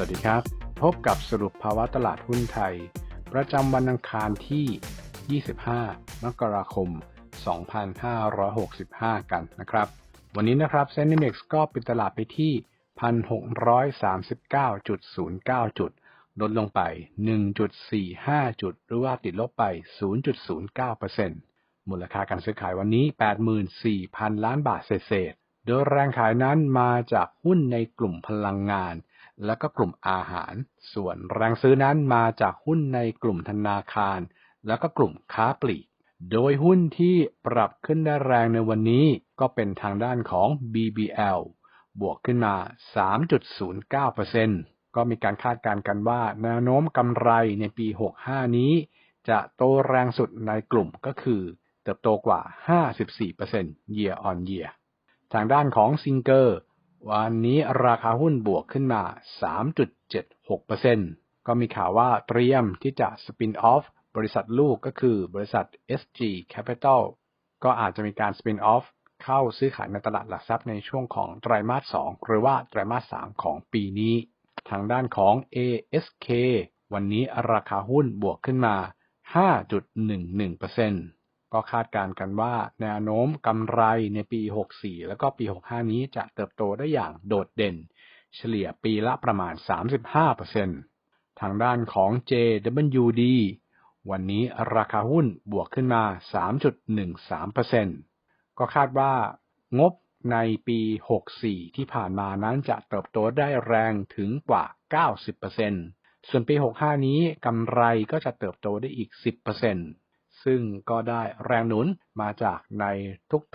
วัสดีครับ พบกับสรุปภาวะตลาดหุ้นไทย ประจำวันอังคารที่ 25 มกราคม 2565 กันนะครับ วันนี้นะครับเซ็นนิเม็กซ์ก็ปิดตลาดไปที่ 1,639.09 จุด ลดลงไป 1.45 จุด หรือว่าติดลบไป 0.09%มูลค่าการซื้อขายวันนี้ 84,000 ล้านบาทเศษโดยแรงขายนั้นมาจากหุ้นในกลุ่มพลังงาน และก็กลุ่มอาหาร ส่วนแรงซื้อนั้นมาจากหุ้นในกลุ่มธนาคาร แล้วก็กลุ่มค้าปลีก โดยหุ้นที่ปรับขึ้นได้แรงในวันนี้ก็เป็นทางด้านของ BBL บวกขึ้นมา 3.09%ก็มีการคาดการณ์กันว่าแนวโน้มกำไรในปี 65 นี้ จะโตแรงสุดในกลุ่มก็คือเติบโตกว่า 54% year on year ทางด้านของซิงเกอร์ วันนี้ราคาหุ้นบวกขึ้นมา 3.76%ก็มีข่าวว่าเตรียมที่จะสปินออฟบริษัทลูกก็คือบริษัท SG Capital ก็อาจจะมีการสปินออฟเข้าซื้อขายในตลาดหลักทรัพย์ในช่วงของไตรมาส 2 หรือว่าไตรมาส 3 ของปีนี้ ทางด้านของ ASK วันนี้ราคาหุ้นบวกขึ้นมา 5.11% ก็คาดการณ์กันว่าแนวโน้มกำไรในปี 64 แล้วก็ปี 65 นี้จะเติบโตได้อย่างโดดเด่น เฉลี่ยปีละประมาณ 35%ทางด้านของ JWD วันนี้ราคาหุ้นบวกขึ้นมา 3.13%ก็คาดว่างบในปี 64 ที่ผ่านมานั้นจะเติบโตได้แรงถึงกว่า 90%ส่วนปี 65 นี้กำไรก็จะเติบโตได้อีก 10% ซึ่งก็ได้แรงหนุนมาจากใน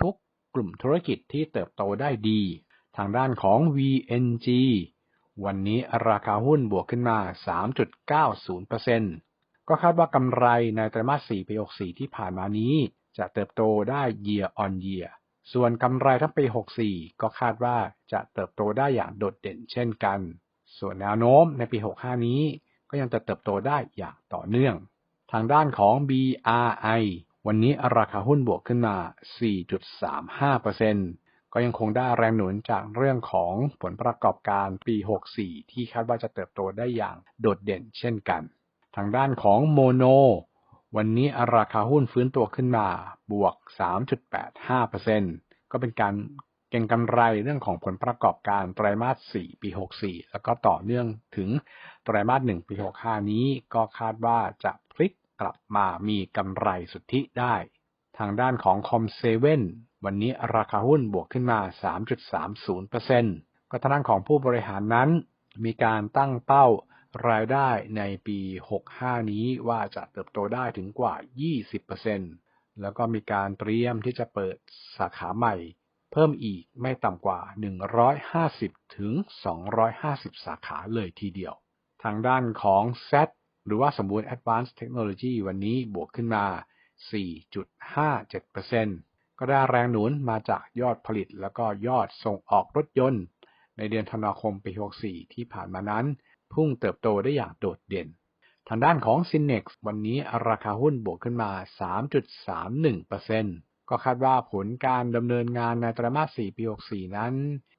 ทุกๆ กลุ่มธุรกิจที่เติบโตได้ดี ทางด้านของ VNG วันนี้ราคาหุ้นบวกขึ้นมา 3.90%ก็คาดว่ากำไรในไตรมาส 4 ปี 64 ที่ผ่านมานี้ จะเติบโตได้ year on year ส่วนกำไรทั้งปี 64 ก็คาดว่าจะเติบโตได้อย่างโดดเด่นเช่นกัน ส่วนแนวโน้มในปี 65 นี้ก็ยังจะเติบโตได้อย่างต่อเนื่อง ทางด้านของ BRI วันนี้ราคาหุ้นบวกขึ้นมา 4.35%ก็ยังคงได้แรงหนุนจากเรื่องของผลประกอบการปี 64 ที่คาดว่าจะเติบโตได้อย่างโดดเด่นเช่นกัน ทางด้านของโมโน วันนี้ราคาหุ้นฟื้นตัวขึ้นมา บวก 3.85%ก็เป็นการเก็งกำไรเรื่องของผลประกอบการไตรมาส 4 ปี 64 แล้วก็ต่อเนื่องถึงไตรมาส 1 ปี 65 นี้ก็คาดว่าจะพลิก กลับมามีกำไรสุทธิได้ ทางด้านของคอมเซเว่นวันนี้ราคาหุ้นบวกขึ้นมา 3.30%ก็ทางด้านของผู้บริหารนั้น มีการตั้งเป้ารายได้ในปี 65 นี้ว่าจะเติบโตได้ถึงกว่า 20%แล้วก็มีการเตรียมที่จะเปิดสาขาใหม่ เพิ่มอีกไม่ต่ำกว่า 150 ถึง 250 สาขาเลยทีเดียว ทางด้านของ Z หรือว่าสมบูรณ์ Advanced Technology วันนี้บวกขึ้นมา 4.57%ก็ได้แรงหนุนมาจากยอดผลิตแล้วก็ยอดส่งออกรถยนต์ ในเดือนธันวาคมปี 64 ที่ผ่านมานั้น พุ่งเติบโตได้อย่างโดดเด่น ทางด้านของ Cinex วันนี้ราคาหุ้นบวกขึ้นมา 3.31%ก็คาดว่าผลการดำเนินงานในไตรมาส 4 ปี 64 นั้น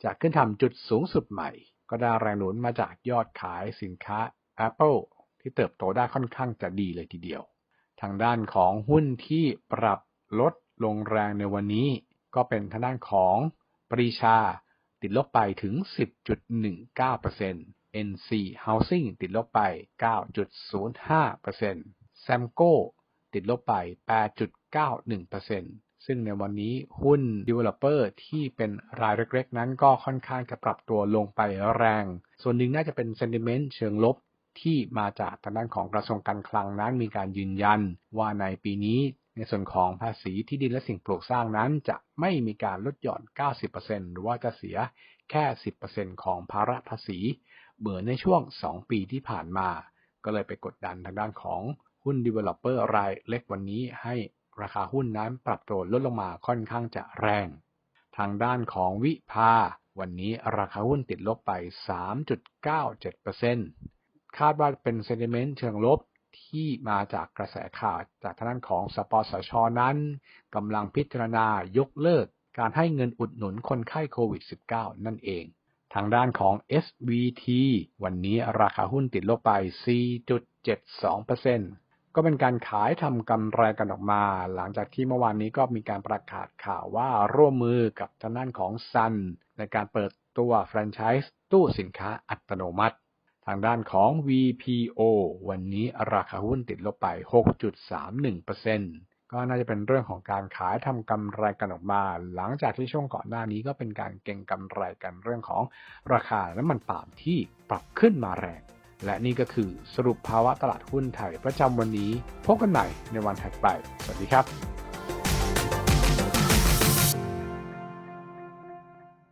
จะขึ้นทำจุดสูงสุดใหม่ ก็ได้แรงหนุนมาจากยอดขายสินค้า Apple ที่เติบโตได้ค่อนข้างจะดีเลยทีเดียว ทางด้านของหุ้นที่ปรับลดลงแรงในวันนี้ ก็เป็นทางด้านของปรีชาติดลบไปถึง 10.19% NC Housing ติดลบไป 9.05% Samco ติดลบไป 8.91%ซึ่งในวันนี้หุ้น Developer ที่เป็นรายเล็กๆ นั้นก็ค่อนข้างจะปรับตัวลงไปแรง ส่วนหนึ่งน่าจะเป็น sentiment เชิงลบ ที่มาจากทางด้านของกระทรวงการคลังนั้นมีการยืนยันว่าในปีนี้ในส่วนของภาษีที่ดินและสิ่งปลูกสร้างนั้น จะไม่มีการลดหย่อน 90%หรือว่าจะเสียแค่ 10%ของภาระภาษี เหมือนในช่วง 2 ปีที่ผ่านมา ก็เลยไปกดดันทางด้านของหุ้น Developer รายเล็กวันนี้ให้ราคาหุ้นนั้นปรับตัวลดลงมาค่อนข้างจะแรง ทางด้านของวิภา วันนี้ราคาหุ้นติดลบไป 3.97% คาดว่าเป็นเซนิเมนต์เชิงลบที่มาจากกระแสข่าวจากทางด้านของสปสชนั้นกำลังพิจารณายกเลิกการให้เงินอุดหนุนคนไข้โควิด -19 นั่นเอง ทางด้านของ SVT วันนี้ราคาหุ้นติดลบไป 4.72%ก็เป็นการขายทำกำไรกันออกมา หลังจากที่เมื่อวานนี้ก็มีการประกาศข่าวว่าร่วมมือกับทางด้านของ Sun ในการเปิดตัวแฟรนไชส์ตู้สินค้าอัตโนมัติ ทางด้านของ VPO วันนี้ราคาหุ้นติดลบไป 6.31%ก็น่าจะเป็นเรื่องของการขายทำกำไรกันออกมา หลังจากที่ช่วงก่อนหน้านี้ก็เป็นการเก็งกำไรกันเรื่องของราคาน้ำมันปาล์มที่ปรับขึ้นมาแรง และนี่ก็คือสรุปภาวะตลาดหุ้นไทยประจำวันนี้ พบกันใหม่ในวันถัดไป สวัสดีครับ